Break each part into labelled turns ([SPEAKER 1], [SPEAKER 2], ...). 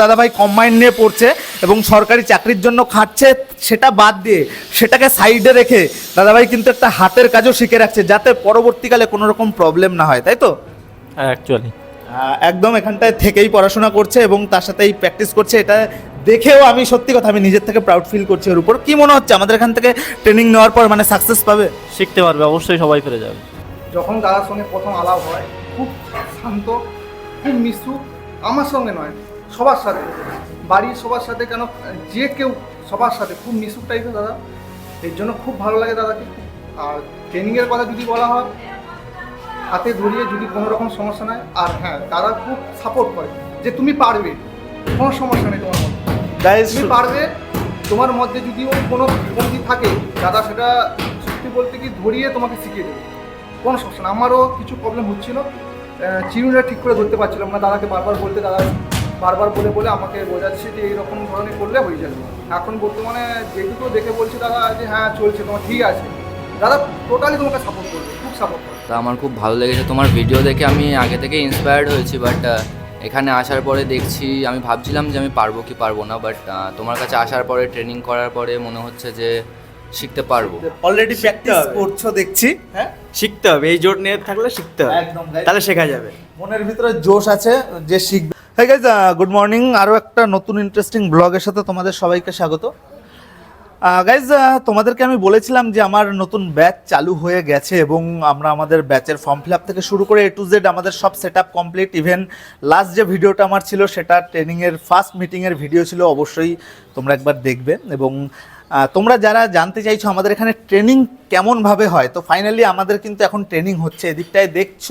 [SPEAKER 1] দাদাভাই কম্বাইন নিয়ে পড়ছে এবং সরকারি চাকরির জন্য খাচ্ছে সেটা বাদ দিয়ে সেটাকে সাইডে রেখে দাদাভাই কিন্তু একটা হাতের কাজও শিখে রাখছে যাতে পরবর্তীকালে কোনো রকম প্রবলেম না হয় তাই তো?
[SPEAKER 2] অ্যাকচুয়ালি
[SPEAKER 1] একদম এখানটায় থেকেই পড়াশোনা করছে এবং তার সাথে এই প্র্যাকটিস করছে এটা দেখেও আমি সত্যি কথা আমি নিজের থেকে প্রাউড ফিল করছি ওর উপর। কি মনে হচ্ছে আমাদের এখান থেকে ট্রেনিং নেওয়ার পর মানে সাকসেস পাবে?
[SPEAKER 2] শিখতে পারবে অবশ্যই সবাই ফিরে যাবে।
[SPEAKER 3] যখন দাদার সঙ্গে প্রথম আলাপ হয় খুব শান্ত খুব মিশু আমার সঙ্গে নয় সবার সাথে। বাড়ির সবার সাথে কেন যে কেউ সবার সাথে খুব মিশুক টাইপের দাদা। এর জন্য খুব ভালো লাগে দাদাকে। আর ট্রেনিংয়ের কথা যদি বলা হয় হাতে ধরিয়ে যদি কোনো রকম সমস্যা নাই আর হ্যাঁ দাদা খুব সাপোর্ট করে যে তুমি পারবে। কোনো সমস্যা নেই তোমার মধ্যে। তুমি পারবে তোমার মধ্যে যদিও কোনো কমতি থাকে দাদা সেটা সত্যি বলতে কি ধরিয়ে তোমাকে শিখিয়ে দেবে। কোনো সমস্যা না আমারও কিছু প্রবলেম হচ্ছিল। চিরুনিটা ঠিক করে ধরতে পারছিলাম না। দাদাকে বারবার বলতে দাদা বারবার বলে বলে আমাকে বোঝাচ্ছে যে এইরকম ধরনের করলে হয়ে যাবে। এখন বর্তমানে যেটুকু দেখে বলছে দাদা যে হ্যাঁ চলছে তোমার ঠিক আছে। দাদা টোটালি তোমাকে সাপোর্ট করবে খুব সাপোর্ট করবে।
[SPEAKER 4] তা আমার খুব ভালো লেগেছে। তোমার ভিডিও দেখে আমি আগে থেকে ইন্সপায়ার্ড হয়েছি বাট এখানে আসার পরে দেখছি আমি ভাবছিলাম যে আমি পারব কি পারব না বাট তোমার কাছে আসার পরে ট্রেনিং করার পরে মনে হচ্ছে যে শিখতে পারব।
[SPEAKER 1] অলরেডি প্র্যাকটিস
[SPEAKER 2] হবে।
[SPEAKER 1] করছ দেখছি। হ্যাঁ?
[SPEAKER 2] শিখতে হবে। এই জোর নিয়ে থাকলে শিখতে হবে।
[SPEAKER 1] একদম,
[SPEAKER 2] তাহলে শেখা যাবে।
[SPEAKER 1] মনের ভিতরে জোশ আছে যে শিখবে। হ্যাঁ গাইজ গুড মর্নিং আরও একটা নতুন ইন্টারেস্টিং ব্লগের সাথে তোমাদের সবাইকে স্বাগত। গাইজ তোমাদেরকে আমি বলেছিলাম যে আমার নতুন ব্যাচ চালু হয়ে গেছে এবং আমরা আমাদের ব্যাচের ফর্ম ফিল থেকে শুরু করে এ টু জেড আমাদের সব set up complete even last যে ভিডিওটা আমার ছিল, সেটা ট্রেনিংয়ের ফার্স্ট মিটিংয়ের ভিডিও ছিল, অবশ্যই তোমরা একবার দেখবে। এবং তোমরা যারা জানতে চাইছো আমাদের এখানে ট্রেনিং কেমনভাবে হয়, তো ফাইনালি আমাদের কিন্তু এখন ট্রেনিং হচ্ছে। এদিকটায় দেখছ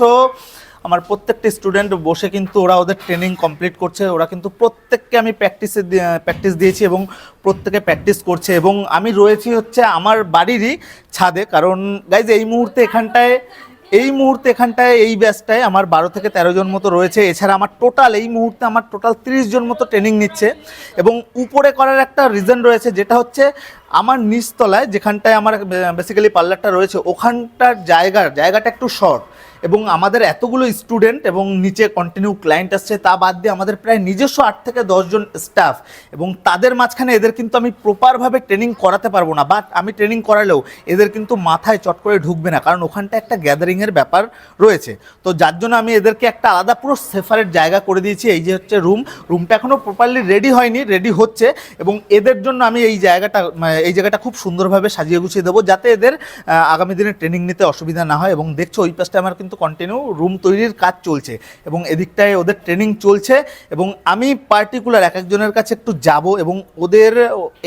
[SPEAKER 1] আমার প্রত্যেকটা স্টুডেন্ট বসে কিন্তু ওরা ওদের ট্রেনিং কমপ্লিট করছে, ওরা কিন্তু প্রত্যেককে আমি প্র্যাকটিসে প্র্যাকটিস দিয়েছি এবং প্রত্যেকে প্র্যাকটিস করছে এবং আমি রয়েছি হচ্ছে আমার বাড়িরই ছাদে। কারণ গাইজ এই মুহূর্তে এখানটায়, এই মুহূর্তে এখানটায়, এই ব্যাচটায় আমার বারো থেকে তেরো জন মতো রয়েছে। এছাড়া আমার টোটাল এই মুহূর্তে আমার টোটাল তিরিশ জন মতো ট্রেনিং নিচ্ছে এবং উপরে করার একটা রিজন রয়েছে, যেটা হচ্ছে আমার নিচতলায় যেখানটায় আমার বেসিক্যালি পার্লারটা রয়েছে, ওখানটার জায়গার জায়গাটা একটু শর্ট এবং আমাদের এতগুলো স্টুডেন্ট এবং নিচে কন্টিনিউ ক্লায়েন্ট আসছে, তা বাদ দিয়ে আমাদের প্রায় নিজস্ব আট থেকে দশজন স্টাফ এবং তাদের মাঝখানে এদের কিন্তু আমি প্রপারভাবে ট্রেনিং করাতে পারব না। বাট আমি ট্রেনিং করালেও এদের কিন্তু মাথায় চট করে ঢুকবে না, কারণ ওখানটা একটা গ্যাদারিংয়ের ব্যাপার রয়েছে। তো যার জন্য আমি এদেরকে একটা আলাদা পুরো সেফারেট জায়গা করে দিয়েছি, এই যে হচ্ছে রুম রুমটা এখনও প্রপারলি রেডি হয়নি রেডি হচ্ছে এবং এদের জন্য আমি এই জায়গাটা মানে এই জায়গাটা খুব সুন্দরভাবে সাজিয়ে গুছিয়ে দেবো, যাতে এদের আগামী দিনে ট্রেনিং নিতে অসুবিধা না হয় এবং দেখছ ওই পাশটা আমার কিন্তু কন্টিনিউ রুম তৈরির কাজ চলছে এবং এদিকটায় ওদের ট্রেনিং চলছে এবং আমি পার্টিকুলার এক একজনের কাছে একটু যাব এবং ওদের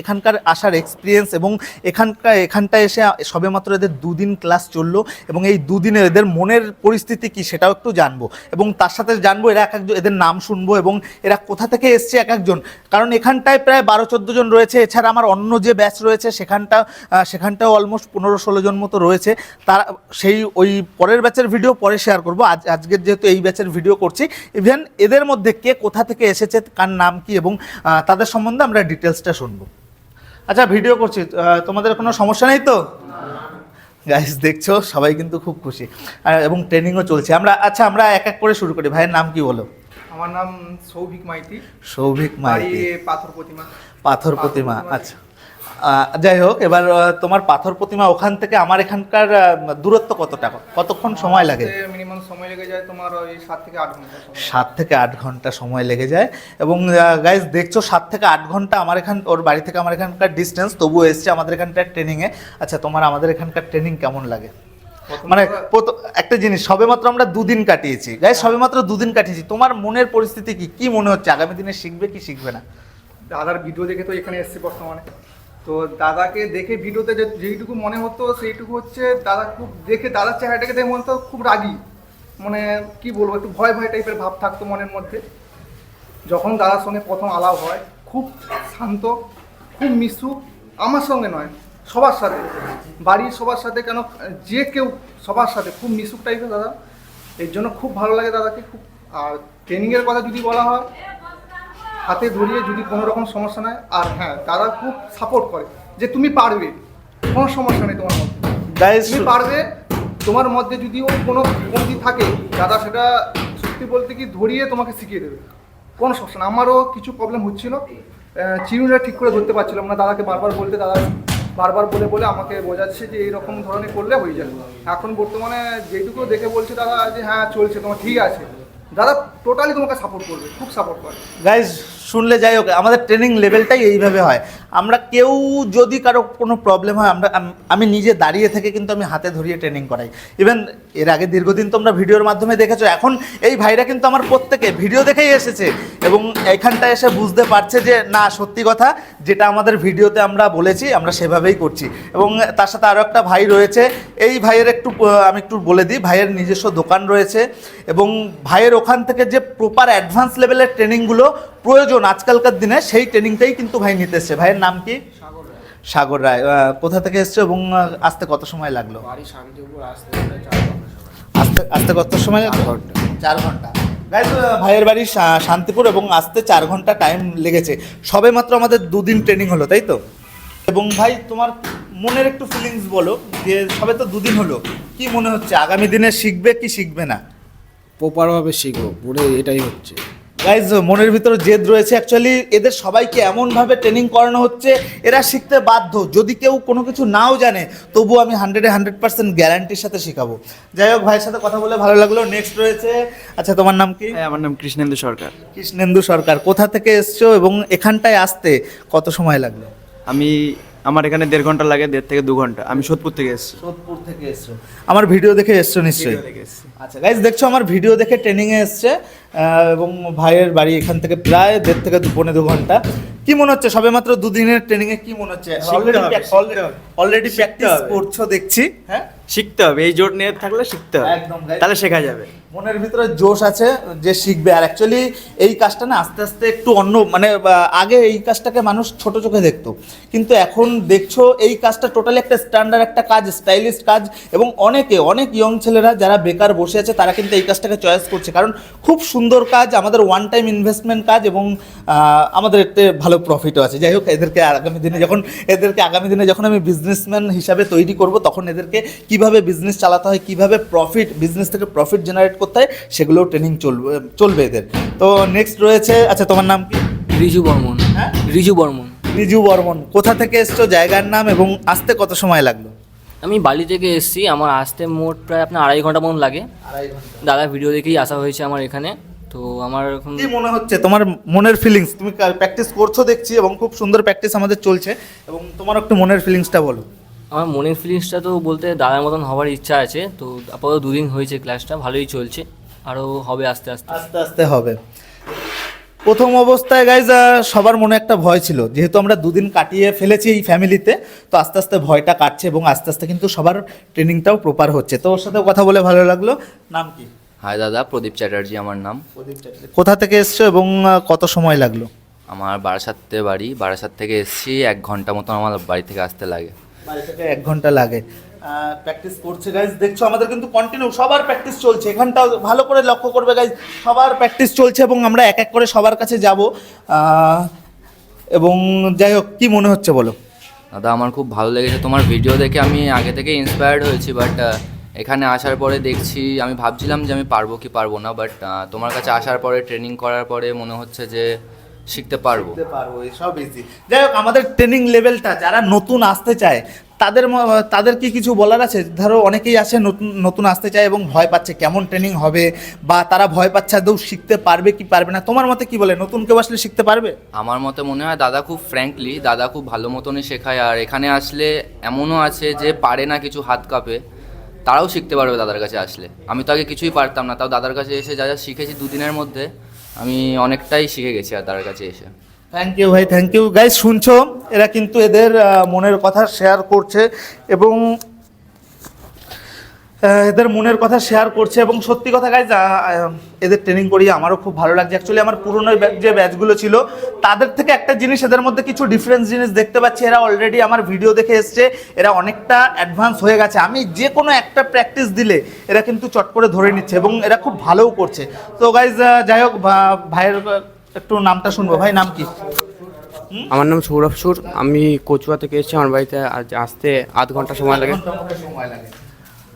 [SPEAKER 1] এখানকার আসার এক্সপিরিয়েন্স এবং এখানকার এখানটায় এসে সবেমাত্র এদের দুদিন ক্লাস চলল এবং এই দুদিনে এদের মনের পরিস্থিতি কি সেটাও একটু জানব এবং তার সাথে জানব এরা এক একজন, এদের নাম শুনব এবং এরা কোথা থেকে এসছে এক একজন। কারণ এখানটায় প্রায় বারো, চোদ্দ জন রয়েছে। এছাড়া আমার অন্য যে ব্যাচ রয়েছে সেখানটা সেখানটাও অলমোস্ট পনেরো, ষোলো জন মতো রয়েছে। তারা, সেই ওই পরের ব্যাচের ভিডিও পরে শেয়ার করব। আজ আজকের যেহেতু এই ব্যাচের ভিডিও করছি ইভেন এদের মধ্যে কে কোথা থেকে এসেছে কার নাম কি এবং তাদের সম্বন্ধে আমরা ডিটেলসটা শুনব। আচ্ছা ভিডিও করছি। তোমাদের কোনো সমস্যা নেই তো? গাইস দেখছ? সবাই কিন্তু খুব খুশি। আর এবং ট্রেনিংও চলছে। আমরা আচ্ছা আমরা এক এক করে শুরু করি। ভাইয়ের নাম কি বলো?
[SPEAKER 3] আমার নাম সৌভিক মাইতি।
[SPEAKER 1] সৌভিক মাইতি।
[SPEAKER 3] পাথর প্রতিমা
[SPEAKER 1] পাথর প্রতিমা। আচ্ছা। যাই হোক এবার তোমার পাথর প্রতিমা ওখান থেকে আমার এখানকার দূরত্ব কতটা? কতক্ষণ সময় লাগে?
[SPEAKER 3] মিনিমাম সময় লেগে যায় তোমার ওই সাত থেকে আট ঘণ্টা সময়।
[SPEAKER 1] সাত থেকে আট ঘণ্টা সময় লেগে যায়। এবং গাইজ দেখছ সাত থেকে আট ঘণ্টা আমার এখান ওর বাড়ি থেকে আমার এখানকার ডিস্টেন্স তবুও এসছে আমাদের এখানকার ট্রেনিংয়ে আচ্ছা তোমার আমাদের এখানকার ট্রেনিং কেমন লাগে? মানে একটা জিনিস সবেমাত্র আমরা দুদিন কাটিয়েছি। গাইজ সবেমাত্র দুদিন কাটিয়েছি। তোমার মনের পরিস্থিতি কি? কি মনে হচ্ছে? আগামী দিনে শিখবে কি শিখবে না?
[SPEAKER 3] দাদার ভিডিও দেখে তো এখানে এসছে বর্তমানে। তো দাদাকে দেখে ভিডিওতে যেইটুকু মনে হতো, সেইটুকু হচ্ছে দাদা খুব দেখে দাদার চেহারাটাকে দেখে মনে হতো খুব রাগী। মানে কি বলব, একটু ভয় ভয় টাইপের ভাব থাকতো মনের মধ্যে। যখন দাদার সঙ্গে প্রথম আলাপ হয়, খুব শান্ত, খুব মিশু, আমার সঙ্গে নয়, সবার সাথে। বাড়ির সবার সাথে কেন, যে কেউ সবার সাথে, খুব মিশুক টাইপের দাদা। এর জন্য খুব ভালো লাগে দাদাকে, খুব আর ট্রেনিংয়ের কথা যদি বলা হয় হাতে ধরিয়ে যদি কোনো রকম সমস্যা নেয় আর হ্যাঁ দাদা খুব সাপোর্ট করে যে তুমি পারবে। কোনো সমস্যা নেই তোমার মধ্যে। তুমি পারবে তোমার মধ্যে যদিও কোনো কমতি থাকে দাদা সেটা সত্যি বলতে কি ধরিয়ে তোমাকে শিখিয়ে দেবে। কোনো সমস্যা না আমারও কিছু প্রবলেম হচ্ছিল। চিরুনিটা ঠিক করে ধরতে পারছিলাম না। দাদাকে বারবার বলতে দাদা বারবার বলে বলে আমাকে বোঝাচ্ছে যে এইরকম ধরনের করলে হয়ে যাবে। এখন বর্তমানে যেটুকু দেখে বলছে দাদা যে হ্যাঁ চলছে তোমার ঠিক আছে। দাদা টোটালি তোমাকে সাপোর্ট করবে, খুব সাপোর্ট করবে
[SPEAKER 1] গাইজ শুনলে যাই হোক, আমাদের ট্রেনিং লেভেলটাই এইভাবে হয়। আমরা কেউ যদি কারও কোনো প্রবলেম হয়, আমরা আমি নিজে দাঁড়িয়ে থেকে কিন্তু আমি হাতে ধরিয়ে ট্রেনিং করাই। ইভেন এর আগে দীর্ঘদিন তোমরা ভিডিওর মাধ্যমে দেখেছ, এখন এই ভাইরা কিন্তু আমার প্রত্যেকে ভিডিও দেখেই এসেছে। এবং এখানটায় এসে বুঝতে পারছে যে, না, সত্যি কথা, যেটা আমাদের ভিডিওতে আমরা বলেছি, আমরা সেভাবেই করছি। এবং তার সাথে আরও একটা ভাই রয়েছে, এই ভাইয়ের একটু আমি একটু বলে দিই, ভাইয়ের নিজস্ব দোকান রয়েছে। এবং ভাইয়ের ওখান থেকে যে প্রপার অ্যাডভান্স লেভেলের ট্রেনিংগুলো প্রয়োজন আজকালকার দিনে, সেই ট্রেনিংটাই কিন্তু ভাই নিতে এসছে। ভাইয়ের নাম কি? সাগর রায়। কোথা থেকে এসছো এবং আসতে কত সময় লাগল? আসতে আসতে কত সময় লাগল চার ঘণ্টা। ভাইয়ের বাড়ি শান্তিপুর এবং আসতে চার ঘণ্টা টাইম লেগেছে। সবে মাত্র আমাদের দুদিন ট্রেনিং হলো তাই তো? এবং ভাই তোমার মনের একটু ফিলিংস বলো যে সবে তো দুদিন হলো। কি মনে হচ্ছে? আগামী দিনে শিখবে কি শিখবে না?
[SPEAKER 5] প্রপারভাবে শিখব পুরো এটাই হচ্ছে।
[SPEAKER 1] গাইজ মনের ভিতরে জেদ রয়েছে। অ্যাকচুয়ালি এদের সবাইকে এমনভাবে ট্রেনিং করানো হচ্ছে এরা শিখতে বাধ্য। যদি কেউ কোনো কিছু নাও জানে তবু আমি হান্ড্রেডে হান্ড্রেড পার্সেন্ট গ্যারান্টির সাথে শেখাবো। যাই হোক ভাইয়ের সাথে কথা বলে ভালো লাগল। নেক্সট রয়েছে আচ্ছা তোমার নাম কি?
[SPEAKER 2] হ্যাঁ আমার নাম কৃষ্ণেন্দু সরকার।
[SPEAKER 1] কৃষ্ণেন্দু সরকার কোথা থেকে এসছো এবং এখানটায় আসতে কত সময় লাগল?
[SPEAKER 2] আমি আমার এখানে দেড় ঘণ্টা লাগে দেড় থেকে দু ঘণ্টা। আমি সোদপুর থেকে এসছি।
[SPEAKER 1] সোদপুর থেকে এসছো। আমার ভিডিও দেখে এসছো নিশ্চয়ই। আচ্ছা গাইজ দেখছ আমার ভিডিও দেখে ট্রেনিংয়ে এসছে এবং ভাইয়ের বাড়ি এখান থেকে প্রায় দেড় থেকে পৌনে দু ঘণ্টা। কি মনে হচ্ছে সবে মাত্র দুদিনের ট্রেনিংয়ে কি মনে হচ্ছে?
[SPEAKER 2] হবে।
[SPEAKER 1] অলরেডি প্র্যাকটিস করছ দেখছি। হ্যাঁ?
[SPEAKER 2] শিখতে হবে এই জোট নিয়ে থাকলে শিখতে হবে।
[SPEAKER 1] একদম,
[SPEAKER 2] তাহলে শেখা যাবে।
[SPEAKER 1] মনের ভিতরে জোশ আছে যে শিখবে। আর অ্যাকচুয়ালি এই কাজটা না আস্তে আস্তে একটু অন্য মানে আগে এই কাজটাকে মানুষ ছোট চোখে দেখতো। কিন্তু এখন দেখছ এই কাজটা টোটালি একটা স্ট্যান্ডার্ড একটা কাজ স্টাইলিশ কাজ এবং অনেকে অনেক ইয়ং ছেলেরা যারা বেকার বসে আছে তারা কিন্তু এই কাজটাকে চয়েস করছে। কারণ খুব সুন্দর কাজ আমাদের ওয়ান টাইম ইনভেস্টমেন্ট কাজ এবং আমাদের এতে ভালো প্রফিটও আছে। যাই হোক এদেরকে আগামী দিনে যখন এদেরকে আগামী দিনে যখন আমি বিজনেসম্যান হিসাবে তৈরি করব তখন এদেরকে কীভাবে বিজনেস চালাতে হয় কীভাবে প্রফিট বিজনেস থেকে প্রফিট জেনারেট করতে হয় সেগুলোও ট্রেনিং চলবে চলবে এদের। তো নেক্সট রয়েছে আচ্ছা তোমার নাম কি?
[SPEAKER 6] রিজু বর্মন।
[SPEAKER 1] হ্যাঁ?
[SPEAKER 6] রিজু বর্মন।
[SPEAKER 1] রিজু বর্মন। কোথা থেকে এসছো জায়গার নাম এবং আসতে কত সময় লাগল?
[SPEAKER 6] আমি বালি থেকে এসেছি আমার আসতে মোট প্রায় আপনার আড়াই ঘণ্টা মতন লাগে। দাদা ভিডিও দেখেই আসা হয়েছে আমার এখানে। তো আমার এখন
[SPEAKER 1] কি মনে হচ্ছে? তোমার মনের ফিলিংস তুমি প্র্যাকটিস করছ দেখছি এবং খুব সুন্দর প্র্যাকটিস আমাদের চলছে এবং তোমার একটু মনের ফিলিংসটা বলো।
[SPEAKER 6] আমার মনের ফিলিংসটা তো বলতে দাদার মতন হওয়ার ইচ্ছা আছে তো আপাতত দুদিন হয়েছে ক্লাসটা ভালোই চলছে আরও হবে আস্তে আস্তে।
[SPEAKER 1] আস্তে আস্তে হবে। প্রথম অবস্থায় গাইজ সবার মনে একটা ভয় ছিল যেহেতু আমরা দুদিন কাটিয়ে ফেলেছি এই ফ্যামিলিতে তো আস্তে আস্তে ভয়টা কাটছে এবং আস্তে আস্তে কিন্তু সবার ট্রেনিংটাও প্রপার হচ্ছে। তো ওর সাথে কথা বলে ভালো লাগল। নাম কি?
[SPEAKER 4] হাই দাদা প্রদীপ চ্যাটার্জি আমার নাম।
[SPEAKER 1] প্রদীপ কোথা থেকে এসছো এবং কত সময় লাগল?
[SPEAKER 4] আমার বারাসাতে বাড়ি বারাসাত থেকে এসেছি এক ঘণ্টা মতন আমার বাড়ি থেকে আসতে লাগে।
[SPEAKER 1] বাড়ি থেকে এক ঘণ্টা লাগে। প্র্যাকটিস করছে গাইজ দেখছ, আমাদের কিন্তু কন্টিনিউ সবার প্র্যাকটিস চলছে। এখানটাও ভালো করে লক্ষ্য করবে গাইজ সবার প্র্যাকটিস চলছে এবং আমরা এক এক করে সবার কাছে যাব। এবং যাই হোক, কী মনে হচ্ছে বলো?
[SPEAKER 4] দাদা, আমার খুব ভালো লেগেছে। তোমার ভিডিও দেখে আমি আগে থেকে ইন্সপায়ার্ড হয়েছি বাট এখানে আসার পরে দেখছি, আমি ভাবছিলাম যে আমি পারব কি পারব না বাট তোমার কাছে আসার পরে ট্রেনিং করার পরে মনে হচ্ছে যে শিখতে পারব।
[SPEAKER 1] পারব সব ইজি যাই হোক আমাদের ট্রেনিং লেভেলটা যারা নতুন আসতে চায় তাদের তাদের কি কিছু বলার আছে? ধরো অনেকেই আসে নতুন নতুন আসতে চায় এবং ভয় পাচ্ছে কেমন ট্রেনিং হবে বা তারা ভয় পাচ্ছে আদৌ শিখতে পারবে কি পারবে না। তোমার মতে কি বলে? নতুন কেউ আসলে শিখতে পারবে?
[SPEAKER 4] আমার মতে মনে হয় দাদা খুব ফ্র্যাঙ্কলি দাদা খুব ভালো মতনই শেখায় আর এখানে আসলে এমনও আছে যে পারে না কিছু হাত কাঁপে তারাও শিখতে পারবে দাদার কাছে আসলে। আমি তো আগে কিছুই পারতাম না তাও দাদার কাছে এসে যা যা শিখেছি দুদিনের মধ্যে আমি অনেকটাই শিখে গেছি আর তার কাছে এসে।
[SPEAKER 1] থ্যাংক ইউ ভাই থ্যাংক ইউ গাই শুনছো? এরা কিন্তু এদের মনের কথা শেয়ার করছে এবং এদের মনের কথা শেয়ার করছে এবং সত্যি কথা গাইজ এদের ট্রেনিং করিয়ে আমারও খুব ভালো লাগছে। অ্যাকচুয়ালি আমার পুরনো যে ব্যাচগুলো ছিল তাদের থেকে একটা জিনিস এদের মধ্যে কিছু ডিফারেন্স জিনিস দেখতে পাচ্ছি। এরা অলরেডি আমার ভিডিও দেখে এসছে এরা অনেকটা অ্যাডভান্স হয়ে গেছে। আমি যে কোনো একটা প্র্যাকটিস দিলে এরা কিন্তু চট করে ধরে নিচ্ছে এবং এরা খুব ভালোও করছে। তো গাইজ যাই হোক ভাইয়ের একটু নামটা শুনব। ভাই নাম কি?
[SPEAKER 5] আমার নাম সৌরভ সুর। আমি কচুয়া থেকে এসেছি। আমার বাড়িতে আজ আসতে আধ ঘণ্টা সময় লাগে। সময় লাগে।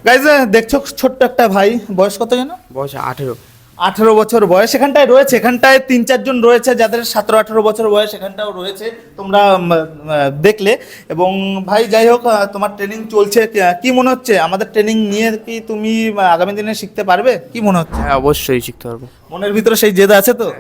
[SPEAKER 1] গাইজ দেখছ ছোট্ট একটা ভাই বয়স কত যেন?
[SPEAKER 5] বয়স আঠেরো।
[SPEAKER 1] আঠেরো বছর বয়স এখানটায় রয়েছে এখানটায় তিন চারজন রয়েছে যাদের সতেরো আঠেরো বছর বয়স এখানটাও রয়েছে তোমরা দেখলে। এবং ভাই যাই হোক তোমার ট্রেনিং চলছে কি- মনে হচ্ছে? আমাদের ট্রেনিং নিয়ে কি তুমি আগামী দিনে শিখতে পারবে? কি মনে হচ্ছে?
[SPEAKER 5] হ্যাঁ অবশ্যই শিখতে পারব।
[SPEAKER 1] মনের ভিতরে সেই জেদ আছে তো?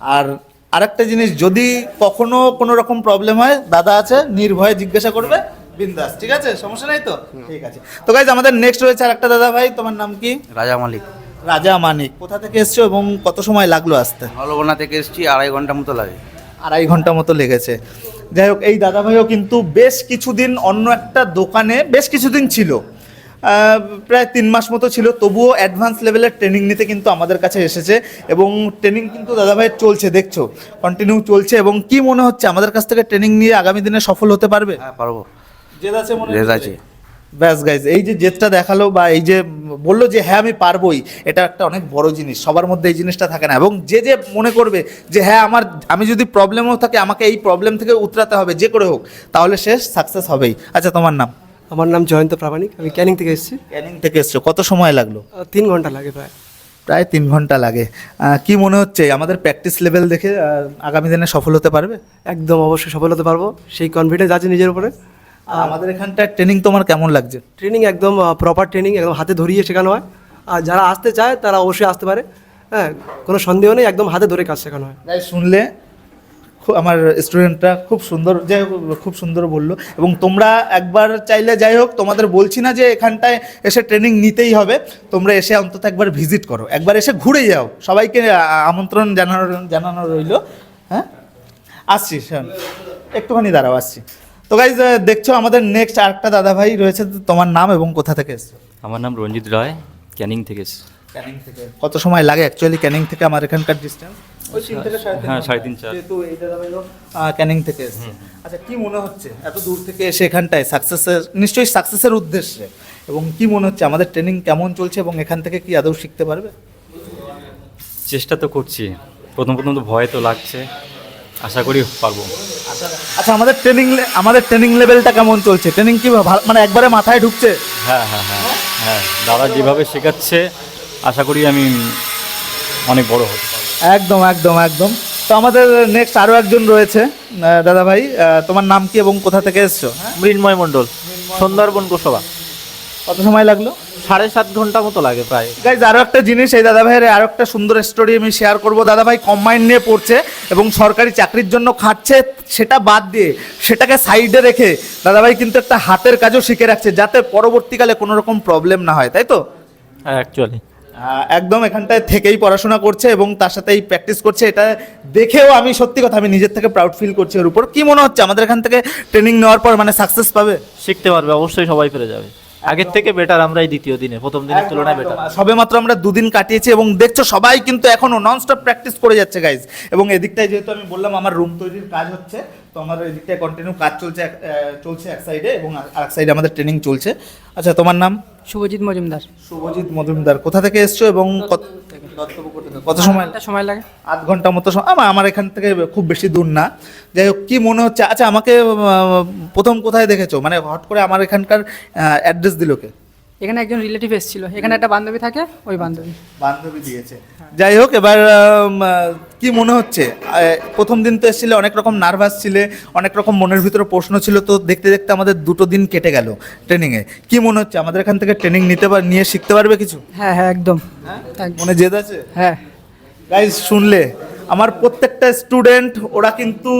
[SPEAKER 1] আর আরেকটা জিনিস যদি কখনো কোনো রকম প্রবলেম হয় দাদা আছে নির্ভয়ে জিজ্ঞাসা করবে। বিন্দাস ঠিক আছে? সমস্যা নাই তো? ঠিক আছে। তো গাইজ আমাদের নেক্সট রয়েছে আরেকটা দাদা ভাই তোমার নাম কি?
[SPEAKER 7] রাজা মালিক।
[SPEAKER 1] রাজা মানিক। কোথা থেকে এসছো এবং কত সময় লাগল আসতে?
[SPEAKER 7] হলগোনা থেকে এসেছি আড়াই ঘণ্টা মতো লাগে।
[SPEAKER 1] আড়াই ঘণ্টা মতো লেগেছে। যাই হোক এই দাদা ভাইও কিন্তু বেশ কিছুদিন অন্য একটা দোকানে বেশ কিছুদিন ছিল। প্রায় তিন মাস মতো ছিল তবুও অ্যাডভান্স লেভেলের ট্রেনিং নিতে কিন্তু আমাদের কাছে এসেছে এবং ট্রেনিং কিন্তু দাদা ভাইয়ের চলছে দেখছ? কন্টিনিউ চলছে এবং কি মনে হচ্ছে আমাদের কাছ থেকে ট্রেনিং নিয়ে আগামী দিনে সফল হতে পারবে?
[SPEAKER 7] হ্যাঁ পারব।
[SPEAKER 1] জেদ আছে ব্যাস গাইজ এই যে জেদটা দেখাল বা এই যে বলল যে হ্যাঁ আমি পারবোই এটা একটা অনেক বড় জিনিস। সবার মধ্যে এই জিনিসটা থাকে না। এবং যে যে মনে করবে যে হ্যাঁ আমার আমি যদি প্রবলেমও থাকে আমাকে এই প্রবলেম থেকে উতরাতে হবে যে করে হোক তাহলে সে সাকসেস হবেই। আচ্ছা তোমার নাম?
[SPEAKER 8] আমার নাম জয়ন্ত প্রামাণিক। আমি ক্যানিং থেকে এসেছি।
[SPEAKER 1] ক্যানিং থেকে এসছো। কত সময় লাগল?
[SPEAKER 8] তিন ঘণ্টা লাগে প্রায়।
[SPEAKER 1] প্রায় তিন ঘণ্টা লাগে। কি মনে হচ্ছে? আমাদের প্র্যাকটিস লেভেল দেখে আগামী দিনে সফল হতে পারবে?
[SPEAKER 8] একদম অবশ্যই সফল হতে পারব। সেই কনফিডেন্স আছে নিজের উপরে।
[SPEAKER 1] আর আমাদের এখানটায় ট্রেনিং তোমার কেমন লাগছে?
[SPEAKER 8] ট্রেনিং একদম প্রপার ট্রেনিং একদম হাতে ধরিয়ে শেখানো হয়। আর যারা আসতে চায় তারা অবশ্যই আসতে পারে। হ্যাঁ কোনো সন্দেহ নেই একদম হাতে ধরে কাজ শেখানো হয়।
[SPEAKER 1] তাই শুনলে আমার স্টুডেন্টরা খুব সুন্দর যাই হোক খুব সুন্দর বলল। এবং তোমরা একবার চাইলে যাই হোক তোমাদের বলছি না যে এখানটায় এসে ট্রেনিং নিতেই হবে। তোমরা এসে অন্তত একবার ভিজিট করো। একবার এসে ঘুরে যাও। সবাইকে আমন্ত্রণ জানানো জানানো রইল। হ্যাঁ? আসছি শোন। একটুখানি দাঁড়াও আসছি। তো গাইজ দেখছ আমাদের নেক্সট আরেকটা দাদা ভাই রয়েছে তো তোমার নাম এবং কোথা থেকে এসছো?
[SPEAKER 9] আমার নাম রঞ্জিত রায় ক্যানিং থেকে এসেছি।
[SPEAKER 1] ক্যানিং থেকে। কত সময় লাগে অ্যাকচুয়ালি ক্যানিং থেকে আমার এখানকার ডিস্টেন্স ওই তিন থেকে সাড়ে তিন
[SPEAKER 9] হ্যাঁ, সাড়ে তিন, চার।
[SPEAKER 1] যেহেতু এই দাদা ভাইও ক্যানিং থেকে এসেছে। আচ্ছা কি মনে হচ্ছে? এত দূর থেকে এসে এখানটায় সাকসেসের নিশ্চয়ই সাকসেসের উদ্দেশ্যে এবং কি মনে হচ্ছে আমাদের ট্রেনিং কেমন চলছে এবং এখান থেকে কি আদৌ শিখতে পারবে?
[SPEAKER 9] চেষ্টা তো করছি। প্রথম প্রথম তো ভয় তো লাগছে। আশা করি পারব।
[SPEAKER 1] আচ্ছা আমাদের ট্রেনিং আমাদের ট্রেনিং লেভেলটা কেমন চলছে? ট্রেনিং কি মানে একবারে মাথায় ঢুকছে?
[SPEAKER 9] হ্যাঁ হ্যাঁ হ্যাঁ হ্যাঁ দাদা যেভাবে শেখাচ্ছে আশা করি আমি অনেক বড় হতে
[SPEAKER 1] একদম একদম একদম। তো আমাদের নেক্সট আরও একজন রয়েছে দাদা ভাই তোমার নাম কি এবং কোথা থেকে এসছো?
[SPEAKER 10] মৃন্ময় মণ্ডল সুন্দরবন গোসবা।
[SPEAKER 1] কত সময় লাগল?
[SPEAKER 10] সাড়ে সাত ঘণ্টা মতো লাগে প্রায়।
[SPEAKER 1] গাইজ আরও একটা জিনিস এই দাদা ভাইয়ের আরও একটা সুন্দর স্টোরি আমি শেয়ার করব। দাদা ভাই কম্বাইন নিয়ে পড়ছে এবং সরকারি চাকরির জন্য খাটছে সেটা বাদ দিয়ে সেটাকে সাইডে রেখে দাদা ভাই কিন্তু একটা হাতের কাজও শিখে রাখছে যাতে পরবর্তীকালে কোনো রকম প্রবলেম না হয় তাই তো?
[SPEAKER 10] হ্যাঁ অ্যাকচুয়ালি
[SPEAKER 1] একদম এখানটায় থেকেই পড়াশোনা করছে এবং তার সাথেই প্র্যাকটিস করছে। এটা দেখেও আমি সত্যি কথা আমি নিজের থেকে প্রাউড ফিল করছি ওর উপর। কি মনে হচ্ছে আমাদের এখান থেকে ট্রেনিং নেওয়ার পর মানে সাকসেস পাবে?
[SPEAKER 10] শিখতে পারবে অবশ্যই সবাই পেরে যাবে। আগের থেকে বেটার আমরা এই দ্বিতীয় দিনে প্রথম দিনের তুলনায় বেটার
[SPEAKER 1] সবে মাত্র আমরা দুদিন কাটিয়েছি এবং দেখছ সবাই কিন্তু এখনও ননস্টপ প্র্যাকটিস করে যাচ্ছে গাইজ এবং এদিকটায় যেহেতু আমি বললাম আমার রুম তৈরির কাজ হচ্ছে তো আমার এদিকটায় কন্টিনিউ কাজ চলছে চলছে এক সাইডে এবং আর- এক সাইডে আমাদের ট্রেনিং চলছে। আচ্ছা তোমার নাম?
[SPEAKER 11] শুভজিৎ মজুমদার।
[SPEAKER 1] শুভজিৎ মজুমদার কোথা থেকে এসছো এবং কত কত সময়
[SPEAKER 11] সময় লাগে।
[SPEAKER 1] আধ ঘণ্টা মতো সময় আমার আমার এখান থেকে খুব বেশি দূর না। যাই হোক কি মনে হচ্ছে? আচ্ছা আমাকে প্রথম কোথায় দেখেছ? মানে হট করে আমার এখানকার অ্যাড্রেস দিল কে?
[SPEAKER 11] এখানে একজন রিলেটিভ এসেছিল। এখানে একটা বান্ধবী থাকে ওই বান্ধবী।
[SPEAKER 1] বান্ধবী দিয়েছে। যাই হোক এবার কি মনে হচ্ছে? প্রথম দিন তো এসেছিলে অনেক রকম নার্ভাস ছিলে অনেক রকম মনের ভিতরে প্রশ্ন ছিল তো দেখতে দেখতে আমাদের দুটো দিন কেটে গেল ট্রেনিংয়ে কি মনে হচ্ছে? আমাদের এখান থেকে ট্রেনিং নিতে পার নিয়ে শিখতে পারবে কিছু?
[SPEAKER 11] হ্যাঁ হ্যাঁ একদম। একদম।
[SPEAKER 1] মনে জেদ আছে?
[SPEAKER 11] হ্যাঁ।
[SPEAKER 1] গাইজ শুনলে আমার প্রত্যেকটা স্টুডেন্ট ওরা কিন্তু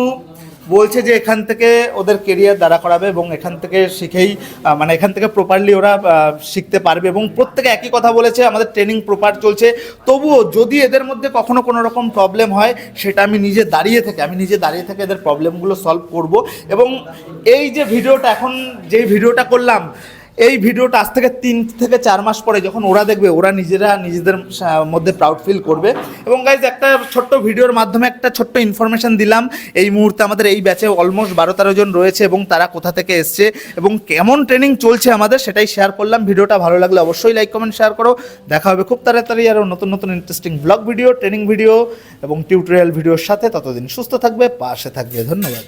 [SPEAKER 1] বলছে যে এখান থেকে ওদের কেরিয়ার দাঁড়া করাবে এবং এখান থেকে শিখেই মানে এখান থেকে প্রপারলি ওরা শিখতে পারবে এবং প্রত্যেকে একই কথা বলেছে, আমাদের ট্রেনিং প্রপার চলছে। তবুও যদি এদের মধ্যে কখনো কোনো রকম প্রবলেম হয়, সেটা আমি নিজে দাঁড়িয়ে থেকে, আমি নিজে দাঁড়িয়ে থেকে এদের প্রবলেমগুলো সলভ করব। এবং এই যে ভিডিওটা এখন যেই ভিডিওটা করলাম এই ভিডিওটা আজ থেকে তিন থেকে চার মাস পরে যখন ওরা দেখবে, ওরা নিজেরা নিজেদের মধ্যে প্রাউড ফিল করবে। এবং গাইজ একটা ছোট্ট ভিডিওর মাধ্যমে একটা ছোট্ট ইনফরমেশন দিলাম। এই মুহূর্তে আমাদের এই ব্যাচে অলমোস্ট বারো তেরো জন রয়েছে এবং তারা কোথা থেকে এসছে এবং কেমন ট্রেনিং চলছে আমাদের সেটাই শেয়ার করলাম। ভিডিওটা ভালো লাগলে অবশ্যই লাইক কমেন্ট শেয়ার করো। দেখা হবে খুব তাড়াতাড়ি আরও নতুন নতুন interesting blog video training video এবং টিউটোরিয়াল ভিডিওর সাথে। ততদিন সুস্থ থাকবে, পাশে থাকবে। ধন্যবাদ।